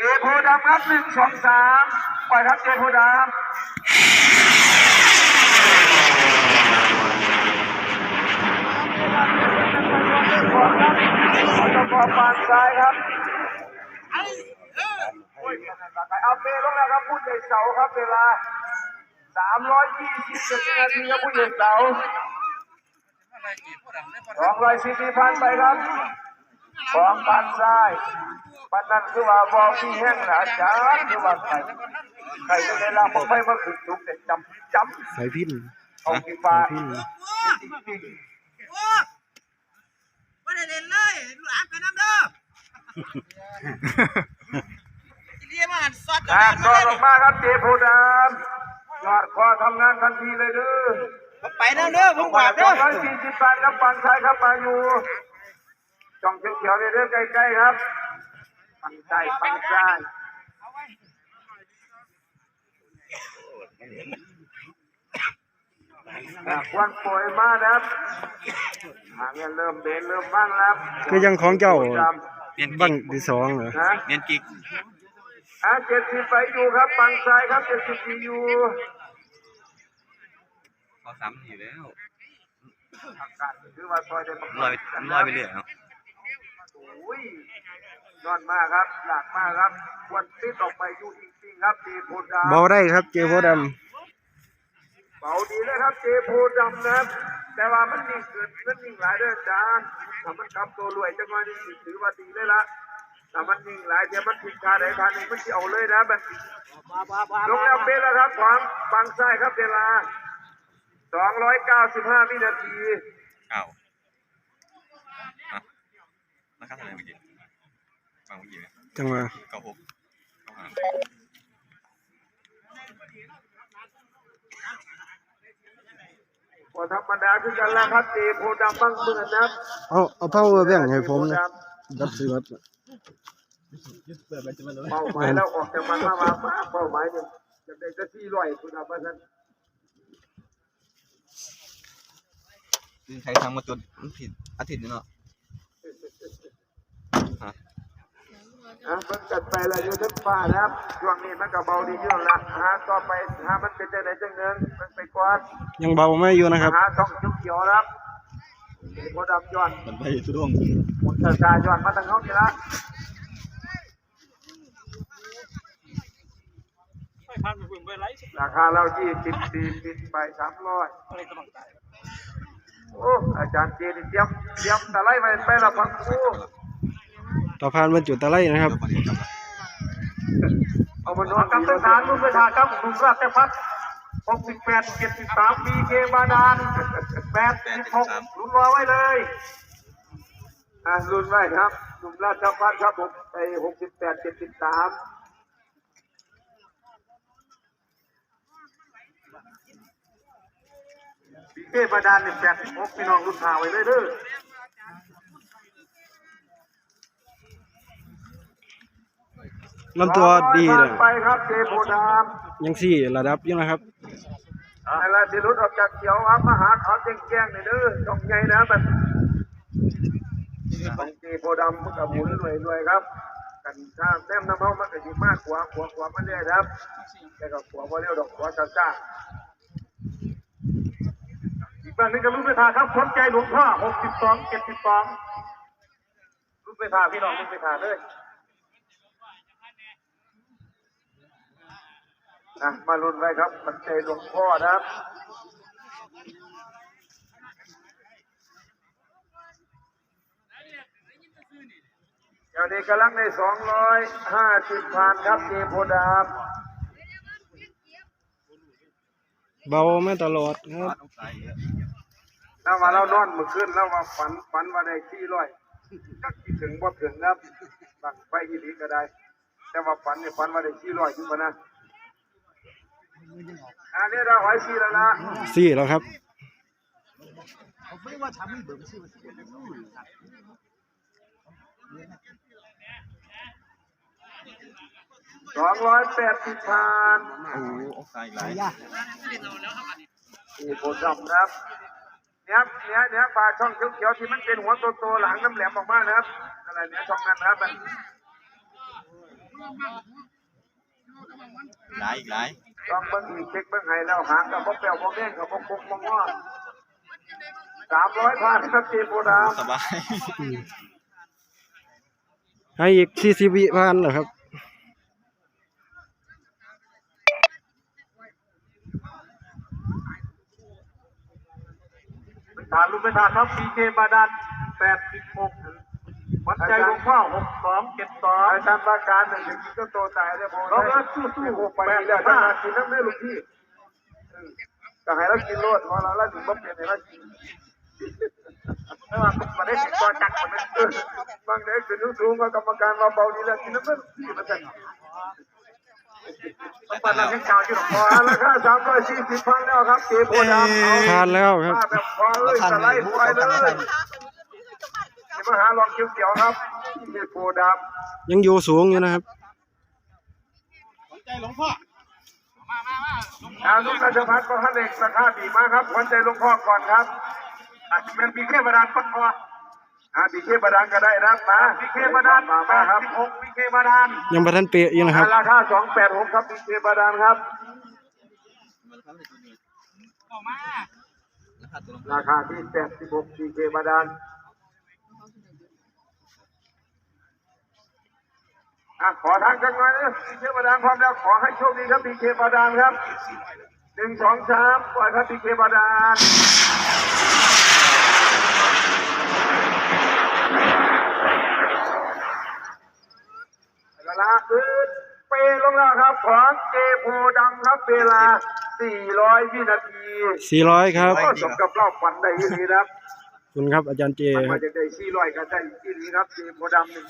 เจโพดำครับหนึ่งสองสามปล่อยครับเจโพธิ์ดำอตกปานซ้ายครับเอาเปลงแล้วครับผู้ใหญ่เสาครับเวลาสามร้อยยี่สิบเจ็ดนาทีครับผู้ใหญ่เสาสองร้อยสี่สิบพันไปครับของปานซ้าย ปันนั้นคือว่าบอลที่แห้งนะอาจารย์คือว่าใครใครจะได้รับผมไม่มาขึ้นทุกเด็ดจำจำสายพินเอาที่ฟ้าพินจริงโอ้ไม่ได้เล่นเลยลูกอ่านไปน้ำเด้ออีเลียมาหันซอดๆอ่าก็ลงมาครับเจโพธิ์ดำยอดคอทำงานทันทีเลยเด้อผมไปน้ำเด้อผมกวาดสเด้อองร้อยสี่สิบแปดครับฝั่งซ้ายครับมาอยู่จ่องเขียวๆเรื่อยๆใกล้ๆครับ ฝั่งซ้ายฝั่งซ้ายอะควันป่วยมากนะครับหางเงินเริ่มเบนเริ่มบ้างแล้วคือยังของเจ้าดบังที่สองเหรอำนะเนียนกิกอะเจ็ดสิบไปอยู่ครับฝั่งซ้ายครับเจ็ดสิบอยู่พอซ้ำอยู่แล้วอากาศถือว่าซอยได้ประลอยไปลอยไปเรื่อยเนาะโอ้ยยอดมากครับ หลากมากครับควรติดออกไปอยู่จริงๆครับเจโพธิ์ดำเบาได้ครับเจโพธิ์ดเบาดีเลยครับเจโพธิ์ดำนะครับแต่ว่ามันนิ่งเกินมันนิ่งหลายเด้อจ้าถ้ามันกำตัวรวยจังหวะนี้ถือว่าดีเลยละแต่มันนิ่งหลายเดี๋ยวมันผิดทางใดทางหนึ่งมันจะเอาเลยนะมันลงแล้วเป็นแล้วครับขวางฝั่งซ้ายครับเวลา295วินาทีเอ้าฮะราคาเท่าไหร่เมื่อกี้ฟังเมื่อกี้ ไหมำจังหวะเก้าหกเก้าห้าพอธรรมดาคือกันแล้วครับเจโพธิ์ดำบ้างเมื่อนะครับเอาเอาเป้าแบ่งให้ผมนะรับซื้อวัดเป้าหมายแล้วออกจากมันมามามาเป้าหมายเนี่ยจะได้จะที่ร้อยคุณเอาไปท่านคือใครทำมาจนมันผิดอาทิตย์นึงเนาะฮะ อะมันจัดไปแล้วอยู่ทั้งฟ้านะครับช่วงนี้มันก็เบาดีอยู่ละหาต่อไปหามันเป็นจังไหนจังเงินมันไปกวาดยังเบาไม่อยู่นะครับหาช่องชุกเขียวนะครับเจโพธิ์ดำย้อนมันไปสุดวงมุนตะกาย้อนมาตั้งเขานี่ละราคาเรายี่สิบสี่สิบไปสามร้อยโอ้อาจารย์เจนี่เตรียมเตรียมตะไลไปไปละพังครู ต่อพานบรรจุตะไลนะครับ เอามานอนกับทหารรุ่นไปทากับหนุ่มราชพัฒน์หกสิบแปดเจ็ดสิบสามปีเคบาดาลแปดสิบหกรุ่นรอไว้เลยอะรุ่นไว้ครับหนุ่มราชพัฒน์ครับผมไปหกสิบแปดเจ็ดสิบสามเคบาดาลเนี่ยแปดสิบหกพี่น้องรุ่นหาไว้เลยเด้อ ลำตัวดีเลยไปครับเจโพธิ์ดามยังสี่ระดับอยู่นะครับอะไรที่รุดออกจากเขียวครับมาหาขาวแจ้งๆหน่อยเด้อตรงไงนะมันตรงเจโพธิ์ดำมันกับหมุนรวยๆครับกันข้างแต้มน้ำเมามันก็ยิ่มากกว่าขวาขวามันเรื่อยครับแต่ก็ขวาพอเร็วดอกขวาจ้าๆอีกบ้านหนึงก็รุ่นไปทาครับคนใจหลวงพ่อหกสิบสองเจ็ดสิบสองรุ่นไปทาพี่น้องรุ่นไปทาเลย อะมาลุ้นไว้ครับ มันใจหลวงพ่อนะครับเดี๋ยวนี้กำลังในสองร้อยห้าสิบพันครับเจโพธิ์ดามเบาไม่ตลอดครับถ้าว่าเรานอนเมื่อคืนแล้วว่าฝันฝันว่าได้ที่ร้อยจักสิถึงบ่ถึงครับบังไปยีดีก็ได้ แต่ว่าฝันเนี่ยฝันว่าได้ที่ร้อยขึ้นมานะ อันนี้เราหอยซีแล้วนะสี่แล้วครับสองร้อยแปดสิบพันโอ้โหตายอีกหลายนี่โพธิ์ดำนะครับเนี่ยเนี่ยเนี่ยปลาช่องเขียวๆที่มันเป็นหัวโตๆหลังน้ำแหลมออกมานะครับอะไรเนี่ยช่องนั้นนะครับมันหลายอีกหลาย ลองเบิ่งอีกเช็คเบิ่งให้แล้วหางกับบ่แป้วบ่แม่งกับบ่คุกบ่งอสามร้อยพันครับเจโพดามสบายอืมให้อีกสี่สิบวิพันเหรอครับฐานลูกไม่ทานครับพีเคบาดานแปดสิบหกวัด ใจหลวงพ่อหกสองเจ็ดสองอาจารย์ประการหนึ่งถึงก็โตตายได้ผมเราก็สู้สู้หกไปแล้วถ้ากินน้ำไม่ลูกพี่ก็ให้เรากินโลดพอเราละถึงบ่เปลี่ยนให้เรากินไม่ว่ามันได้ติดต่อจักมันบางเด็กขึ้นสูงก็กรรมการมาเบาดีแล้วกินน้ำไม่ลูกพี่มันจะต้องปัดเราให้ข่าวที่หลวงพ่อแล้วค่าสามร้อยสี่สิบพันแล้วครับเก็บโพดำเอาทานแล้วครับ มาแบบพอเลยสไลด์ไปเลยนี่มาหาลองเขียวๆครับนี่โพดยังอยู่สูงอยู่นะครับำอาลุกราชพัฒน์ก็ให้เด็กราคาดีมากครับขวัญใจหลวงพ่อก่อนครับอาจจะเป็นปีเคบาดานก่อนพออ่าปีเคบาดานก็ได้นะมาปีเคบาดานมามาครับหกปีเคบาดานยังประทันเปะอยู่นะครับราคาสองแปดหกครับปีเคบาดานครับราคาที่แปดสิบหกปีเคบาดานอะ ขอทางกันหน่อยนะปีเคบาดานพร้อมแล้วขอให้โชคดีครับปีเคบาดานครับหนึ่งสองสามปล่อยครับปีเคบาดานเวลาอื่นเปลงแล้วครับของเจโพดำครับเวลา 400 วินาทีสี่ร้อยครับ ก็สมกับรอบฝันได้ที่นี้นะครับขอบคุณครับอาจารย์เจมันคมารับจากได้400ก็ได้ที่นี้ครับเจโพดำหนึ่ง